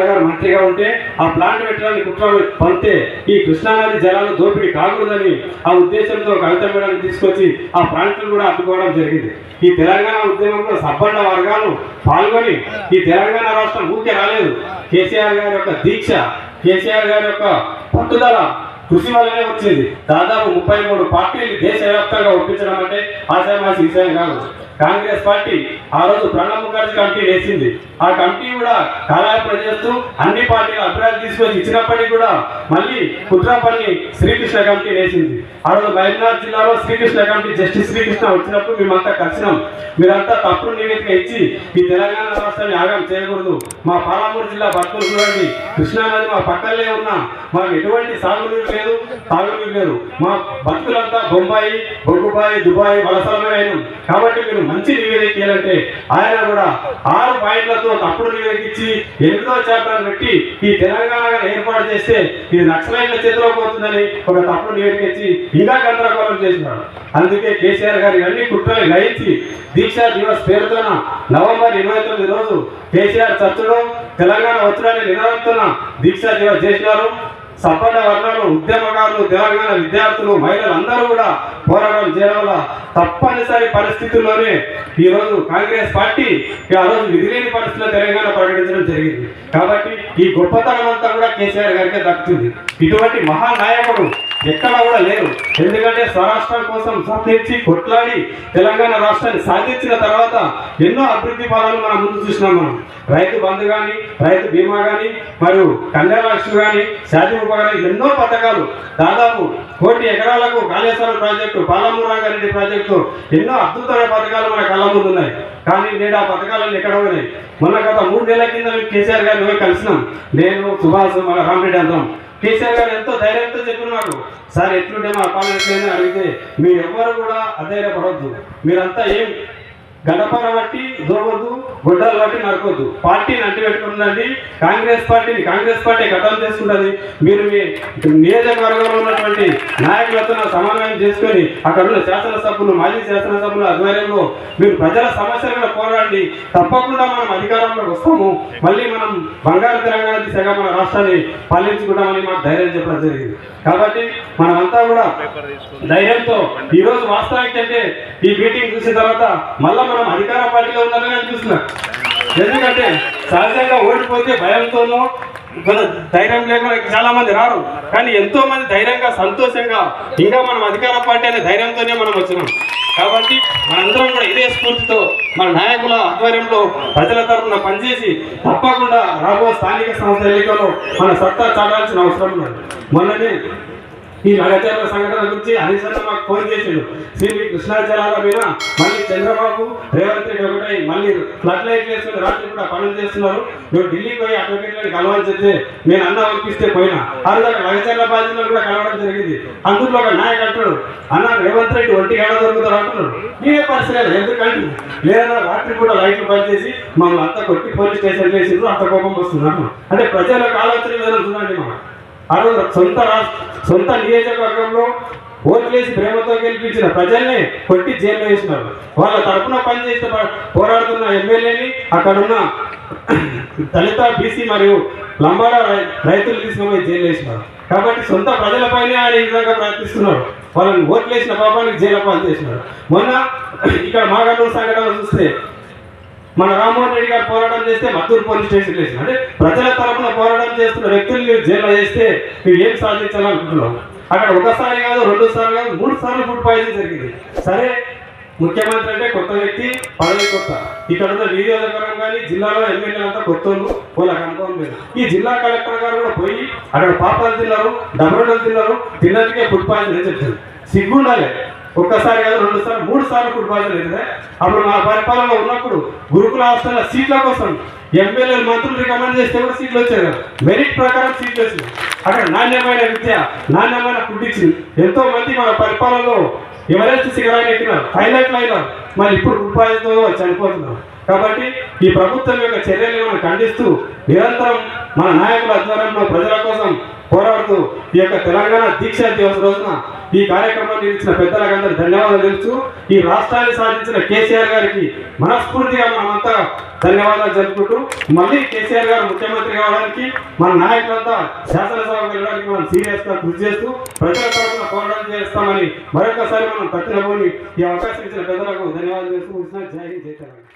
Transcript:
రమణ గారు మంత్రిగా ఉంటే ఆ ప్లాంట్ పెట్టడానికి కుట్ర పంతే ఈ కృష్ణానది జలాలు దోపిడీ కాకూడదని ఆ ఉద్దేశంతో కవిత మేడాన్ని తీసుకొచ్చి ఆ ప్రాంతం కూడా అడ్డుకోవడం జరిగింది. ఈ తెలంగాణ ఉద్యమంలో సబ్బండ వర్గాలు పాల్గొని ఈ తెలంగాణ రాష్ట్రం ఊరికే రాలేదు. కేసీఆర్ గారి యొక్క దీక్ష కేసీఆర్ గారి యొక్క పట్టుదల కృషి వల్లనే వచ్చింది. దాదాపు ముప్పై మూడు పార్టీలు దేశవ్యాప్తంగా ఒప్పించడం అంటే ఆశామాసి విషయం కాదు. కాంగ్రెస్ పార్టీ ఆ రోజు ప్రణబ్ ముఖర్జీ కమిటీ వేసింది ఆ కమిటీ కూడా కాలయాపన చేస్తూ అన్ని పార్టీల అభిప్రాయాలు తీసుకొని ఇచ్చినప్పటికీ కూడా మళ్ళీ కుట్రాపల్లి శ్రీకృష్ణ కమిటీ వేసింది ఆ రోజు మహబూబ్నగర్ జిల్లాలో శ్రీకృష్ణ కమిటీ జస్టిస్ శ్రీకృష్ణ వచ్చినప్పుడు మేమంతా కలిసినాం. మీరంతా తప్పుడు నివేదిక ఇచ్చి ఈ తెలంగాణ రాష్ట్రాన్ని ఆగం చేయకూడదు. మా పాలమూరు జిల్లా భక్తులు చూడండి. కృష్ణానది మా పక్కనే ఉన్నా మాకు ఎటువంటి సాగునీరు లేదు తాగునీరు లేదు. మా భక్తులంతా బొంబాయి బొగ్గుబాయి దుబాయ్ వలసలమే అయినాం కాబట్టి మీరు మంచి నివేదిక ఆయన కూడా ఆరు పాయింట్లతో తప్పుడు నివేదిక ఇచ్చి ఎనిమిదో చాప్టర్ పెట్టి ఈ తెలంగాణ ఏర్పాటు చేస్తే ఇది నక్సలైట్ల చేతిలో పోతుందని ఒక తప్పుడు నివేదిక ఇచ్చి ఇంకా గందరగోళం చేసినాడు అందుకే కేసీఆర్ గారు ఇవన్నీ కుట్రలు గ్రహించి దీక్షా దివస్ పేరుతోన నవంబర్ ఇరవై తొమ్మిది రోజు కేసీఆర్ చర్చలో తెలంగాణ వచ్చడానికి నిరంతరం దీక్షా దివస్ చేసినారు. సపన్న వర్ణాలు ఉద్యమకారులు తెలంగాణ విద్యార్థులు మహిళలు అందరూ కూడా పోరాటం చేయడం వల్ల తప్పనిసరి పరిస్థితుల్లోనే ఈ రోజు కాంగ్రెస్ పార్టీ ఆ రోజు విధిలేని పరిస్థితుల్లో తెలంగాణ ప్రకటించడం జరిగింది. కాబట్టి ఈ గొప్పతనం అంతా కూడా కేసీఆర్ గారికే దక్కుతుంది. ఇటువంటి మహానాయకుడు ఎక్కడ కూడా లేరు. ఎందుకంటే స్వరాష్ట్రం కోసం సంధించి కొట్లాడి తెలంగాణ రాష్ట్రాన్ని సాధించిన తర్వాత ఎన్నో అభివృద్ధి ఫలాలు మనం ముందు చూసినాం మనం. రైతు బంధు కానీ రైతు బీమా కానీ మరియు కన్యాలక్ష్మి కానీ శాంతిముఖ కానీ ఎన్నో పథకాలు. దాదాపు కోటి ఎకరాలకు కాళేశ్వరం ప్రాజెక్టు పాలమూరు రంగారెడ్డి ప్రాజెక్టు ఎన్నో అద్భుతమైన పథకాలు మన కళ్ళ ముందు ఉన్నాయి. కానీ నేడు ఆ పథకాలన్నీ ఎక్కడ ఉన్నాయి మొన్న గత మూడు నెలల కింద మేము కేసీఆర్ గారిని పోయి కలిసినాం. నేను సుభాష్ మన రామరెడ్డి అందరం. కేసీఆర్ గారు ఎంతో ధైర్యంతో చెప్పినారు. సార్ ఎట్లుంటే మా పాలన అడిగితే మీరు ఎవ్వరు కూడా అధైర్యపడవద్దు మీరంతా ఏం గడపన బట్టి దోవద్దు గుడ్డలు బట్టి నరకొద్దు. పార్టీని అంటి పెట్టుకుంటుందండి కాంగ్రెస్ పార్టీని. కాంగ్రెస్ పార్టీ గతం చేసుకుంటుంది. మీరు మీ నియోజకవర్గంలో ఉన్నటువంటి నాయకులతో సమన్వయం చేసుకొని అక్కడ ఉన్న శాసనసభ్యులు మాజీ శాసనసభ్యుల ఆధ్వర్యంలో మీరు ప్రజల సమస్యల మీద పోరాడి తప్పకుండా మనం అధికారంలోకి వస్తాము. మళ్ళీ మనం బంగారు తెలంగాణ దిశగా మన రాష్ట్రాన్ని పాలించుకుంటామని మాకు ధైర్యం చెప్పడం జరిగింది. కాబట్టి మనమంతా కూడా ధైర్యంతో ఈ రోజు వాస్తవానికి అంటే ఈ మీటింగ్ చూసిన తర్వాత మళ్ళా మనం అధికార పార్టీలో ఉందని నేను ఎందుకంటే సహజంగా ఓడిపోతే భయంతోనో ధైర్యం లేకుండా చాలా మంది రారు. కానీ ఎంతో మంది ధైర్యంగా సంతోషంగా ఇంకా మనం అధికార పార్టీ అనే ధైర్యంతోనే మనం వచ్చినాం. కాబట్టి మనందరం కూడా ఇదే స్ఫూర్తితో మన నాయకుల ఆధ్వర్యంలో ప్రజల తరఫున పనిచేసి తప్పకుండా రాబో స్థానిక సంస్థ ఎన్నికల్లో మన సత్తా చాటాల్సిన అవసరం ఉన్నది. మొన్ననే ఈ నగచర్ల సంఘటన గురించి హరీష్ మాకు ఫోన్ చేసిండు శ్రీ కృష్ణా జలాల మీద మళ్ళీ చంద్రబాబు రేవంత్ రెడ్డి ఒకటై మళ్ళీ ఫ్లడ్ లైట్ వేసుకుని రాత్రి కూడా పనులు చేస్తున్నారు. నువ్వు ఢిల్లీకి పోయి అడ్వకేట్లను కలవాల్సి చెప్తే నేను అన్న ఒప్పిస్తే పోయినా. అందులో రోజు నగచర్ల బాధ్యతలు కూడా కలవడం జరిగింది. అందులో ఒక నాయకు అంటాడు అన్న రేవంత్ రెడ్డి ఒంటి ఏడ దొరుకుతారు అంటున్నాడు. నేనే పరిస్థితి ఎందుకంటే లేదా రాత్రి కూడా లైట్లు పనిచేసి మమ్మల్ని అంతా కొట్టి పోలీస్ స్టేషన్ వేసిండ్రు అంత కోపం వస్తున్నాను అంటే ప్రజలకు ఆలోచన విధానం చూడండి మనం. ఆ రోజు సొంత రాష్ట్ర సొంత నియోజకవర్గంలో ఓట్లేసి ప్రేమతో గెలిపించిన ప్రజల్ని కొట్టి జైల్లో వేసినారు. వాళ్ళ తరపున పనిచేసిన పోరాడుతున్న ఎమ్మెల్యేని అక్కడున్న దళిత బీసీ మరియు లంబాడ రై- రైతులు తీసుకుపోయి జైలు వేసినారు. కాబట్టి సొంత ప్రజలపైనే ఆయన ఈ విధంగా ప్రయత్నిస్తున్నారు. వాళ్ళని ఓట్లేసిన పాపానికి జైలు పాలు చేసినారు. మొన్న ఇక్కడ మాగనూరు సంఘటన చూస్తే మన రామ్మోహన్ రెడ్డి గారు పోరాటం చేస్తే మద్దూరు పోలీస్ స్టేషన్ వేసిన అంటే ప్రజల తరపున పోరాటం చేస్తున్న వ్యక్తులు మీరు జైల్లో చేస్తే మీరు ఏం సాధించాలనుకుంటున్నాం అక్కడ ఒకసారి కాదు రెండు సార్లు కాదు మూడు సార్లు ఫుడ్ పాయిజన్ జరిగింది. సరే ముఖ్యమంత్రి అంటే కొత్త వ్యక్తి పదవి కొత్త. ఇక్కడ ఉన్న నియోజకవర్గం కానీ జిల్లాలో ఎమ్మెల్యే అంతా కొత్త వాళ్ళకి అనుభవం లేదు. ఈ జిల్లా కలెక్టర్ గారు కూడా పోయి అక్కడ పాపాలు తిన్నారు డబ్బులు తిన్నారు తిన్నట్టుగా ఫుడ్ పాయిజన్ అని చెప్తారు సిగ్గుండాలి ఒక్కసారి కాదు రెండు సార్లు మూడు సార్లు కూడా పాయిజన్ అయితే అప్పుడు మా పరిపాలన ఉన్నప్పుడు గురుకుల హాస్టల్ సీట్ల కోసం ఎమ్మెల్యేలు మంత్రులు రికమెండ్ చేస్తే కూడా సీట్లు వచ్చాయి కదా. మెరిట్ ప్రకారం సీట్లు వచ్చినాయి అక్కడ నాణ్యమైన విద్య నాణ్యమైన ఫుడ్ ఇచ్చింది. ఎంతో మంది మన పరిపాలనలో ఎవరెస్ట్ శిఖరాన్ని ఎక్కినారు హైలైట్లు అయినారు. మరి ఇప్పుడు ఉపాధితో చనిపోతున్నారు. కాబట్టి ఈ ప్రభుత్వం యొక్క చర్యలను మనం ఖండిస్తూ నిరంతరం మన నాయకుల ఆధ్వర్యంలో ప్రజల కోసం పోరాడుతూ ఈ యొక్క తెలంగాణ దీక్ష దివస్ రోజున ఈ కార్యక్రమాన్ని ఇచ్చిన పెద్దలకు ధన్యవాదాలు తెలుసు ఈ రాష్ట్రాన్ని సాధించిన కేసీఆర్ గారికి మనస్ఫూర్తిగా మనమంతా ధన్యవాదాలు జరుపుకుంటూ మళ్ళీ కేసీఆర్ గారు ముఖ్యమంత్రి కావడానికి మన నాయకులంతా శాసనసభకు వెళ్ళడానికి మనం సీరియస్గా కృషి చేస్తూ ప్రజల తరఫున పోరాటం చేస్తామని మరొకసారి మనం కత్తినబోని ఈ అవకాశం ఇచ్చిన పెద్దలకు ధన్యవాదాలు చేస్తూ జై హింద్ జై తెలంగాణ.